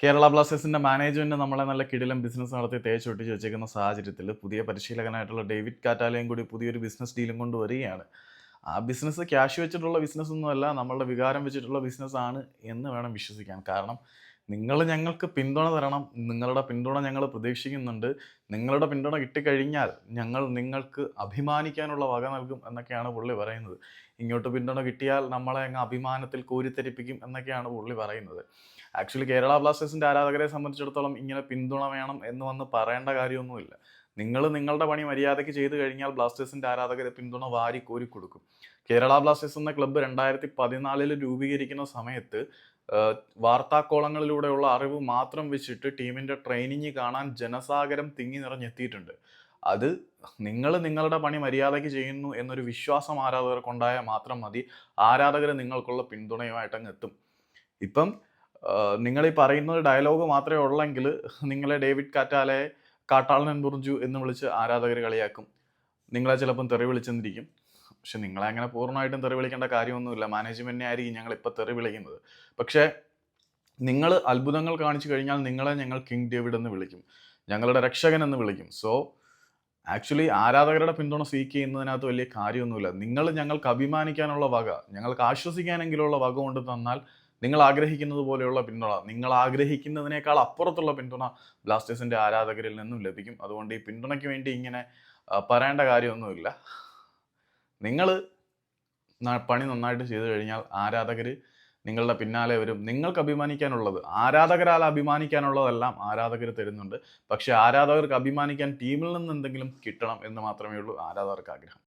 കേരള ബ്ലാസ്റ്റേഴ്സിന്റെ മാനേജ്മെന്റ് നമ്മളെ നല്ല കിടിലം ബിസിനസ് നടത്തി തേച്ച് ഒട്ടിച്ച് വെച്ചേക്കുന്ന സാഹചര്യത്തിൽ പുതിയ പരിശീലകനായിട്ടുള്ള ഡേവിഡ് കാറ്റാലയും കൂടി പുതിയൊരു ബിസിനസ് ഡീലും കൊണ്ട് വരികയാണ് ആ ബിസിനസ് ക്യാഷ് വെച്ചിട്ടുള്ള ബിസിനസ് ഒന്നുമല്ല നമ്മളുടെ വികാരം വെച്ചിട്ടുള്ള ബിസിനസ് ആണ് എന്ന് വേണം വിശ്വസിക്കാൻ. കാരണം നിങ്ങൾ ഞങ്ങൾക്ക് പിന്തുണ തരണം നിങ്ങളുടെ പിന്തുണ ഞങ്ങൾ പ്രതീക്ഷിക്കുന്നുണ്ട്. നിങ്ങളുടെ പിന്തുണ കിട്ടിക്കഴിഞ്ഞാൽ ഞങ്ങൾ നിങ്ങൾക്ക് അഭിമാനിക്കാനുള്ള വക നൽകും എന്നൊക്കെയാണ് പുള്ളി പറയുന്നത്. ഇങ്ങോട്ട് പിന്തുണ കിട്ടിയാൽ നമ്മളെ അങ്ങ് അഭിമാനത്തിൽ കോരിത്തരിപ്പിക്കും എന്നൊക്കെയാണ് പുള്ളി പറയുന്നത്. ആക്ച്വലി കേരള ബ്ലാസ്റ്റേഴ്സിന്റെ ആരാധകരെ സംബന്ധിച്ചിടത്തോളം ഇങ്ങനെ പിന്തുണ വേണം എന്ന് വന്ന് പറയേണ്ട കാര്യമൊന്നുമില്ല. നിങ്ങൾ നിങ്ങളുടെ പണി മര്യാദയ്ക്ക് ചെയ്തു കഴിഞ്ഞാൽ ബ്ലാസ്റ്റേഴ്സിന്റെ ആരാധകരെ പിന്തുണ വാരി കോരി കൊടുക്കും. കേരള ബ്ലാസ്റ്റേഴ്സ് എന്ന ക്ലബ്ബ് രണ്ടായിരത്തി പതിനാലിൽ രൂപീകരിക്കുന്ന സമയത്ത് വാർത്താ വാർത്താക്കോളങ്ങളിലൂടെയുള്ള അറിവ് മാത്രം വെച്ചിട്ട് ടീമിന്റെ ട്രെയിനിങ് കാണാൻ ജനസാഗരം തിങ്ങി നിറഞ്ഞെത്തിയിട്ടുണ്ട്. അത് നിങ്ങൾ നിങ്ങളുടെ പണി മര്യാദയ്ക്ക് ചെയ്യുന്നു എന്നൊരു വിശ്വാസം ആരാധകർക്കുണ്ടായാൽ മാത്രം മതി. ആരാധകർ നിങ്ങൾക്കുള്ള പിന്തുണയുമായിട്ട് അങ്ങ് എത്തും. ഇപ്പം നിങ്ങൾ ഈ പറയുന്ന ഡയലോഗ് മാത്രമേ ഉള്ളെങ്കിൽ നിങ്ങളെ ഡേവിഡ് കാറ്റാലെ കാട്ടാളൻ ബുർജു എന്ന് വിളിച്ച് ആരാധകർ കളിയാക്കും. നിങ്ങളെ ചിലപ്പം തെറി വിളിച്ചെന്നിരിക്കും. പക്ഷെ നിങ്ങളെ അങ്ങനെ പൂർണമായിട്ടും തെറി വിളിക്കേണ്ട കാര്യമൊന്നുമില്ല. മാനേജ്മെന്റിനെ ആയിരിക്കും ഞങ്ങൾ ഇപ്പം തെറി വിളിക്കുന്നത്. പക്ഷേ നിങ്ങൾ അത്ഭുതങ്ങൾ കാണിച്ചു കഴിഞ്ഞാൽ നിങ്ങളെ ഞങ്ങൾ കിങ് ഡേവിഡ് എന്ന് വിളിക്കും. ഞങ്ങളുടെ രക്ഷകൻ എന്ന് വിളിക്കും. സോ ആക്ച്വലി ആരാധകരുടെ പിന്തുണ സീക്ക് ചെയ്യുന്നതിനകത്ത് വലിയ കാര്യമൊന്നുമില്ല. നിങ്ങൾ ഞങ്ങൾക്ക് അഭിമാനിക്കാനുള്ള വക ഞങ്ങൾക്ക് ആശ്വസിക്കാനെങ്കിലുള്ള വക കൊണ്ട് തന്നാൽ നിങ്ങൾ ആഗ്രഹിക്കുന്നത് പോലെയുള്ള പിന്തുണ. നിങ്ങൾ ആഗ്രഹിക്കുന്നതിനേക്കാൾ അപ്പുറത്തുള്ള പിന്തുണ ബ്ലാസ്റ്റേഴ്സിന്റെ ആരാധകരിൽ നിന്നും ലഭിക്കും. അതുകൊണ്ട് ഈ പിന്തുണയ്ക്ക് വേണ്ടി ഇങ്ങനെ പറയേണ്ട കാര്യമൊന്നുമില്ല. നിങ്ങൾ പണി നന്നായിട്ട് ചെയ്തു കഴിഞ്ഞാൽ ആരാധകർ നിങ്ങളുടെ പിന്നാലെ വരും. നിങ്ങൾക്ക് അഭിമാനിക്കാനുള്ളത് ആരാധകരാൽ അഭിമാനിക്കാനുള്ളതെല്ലാം ആരാധകർ തരുന്നുണ്ട്. പക്ഷേ ആരാധകർക്ക് അഭിമാനിക്കാൻ ടീമിൽ നിന്ന് എന്തെങ്കിലും കിട്ടണം എന്ന് മാത്രമേ ഉള്ളൂ ആരാധകർക്ക് ആഗ്രഹം.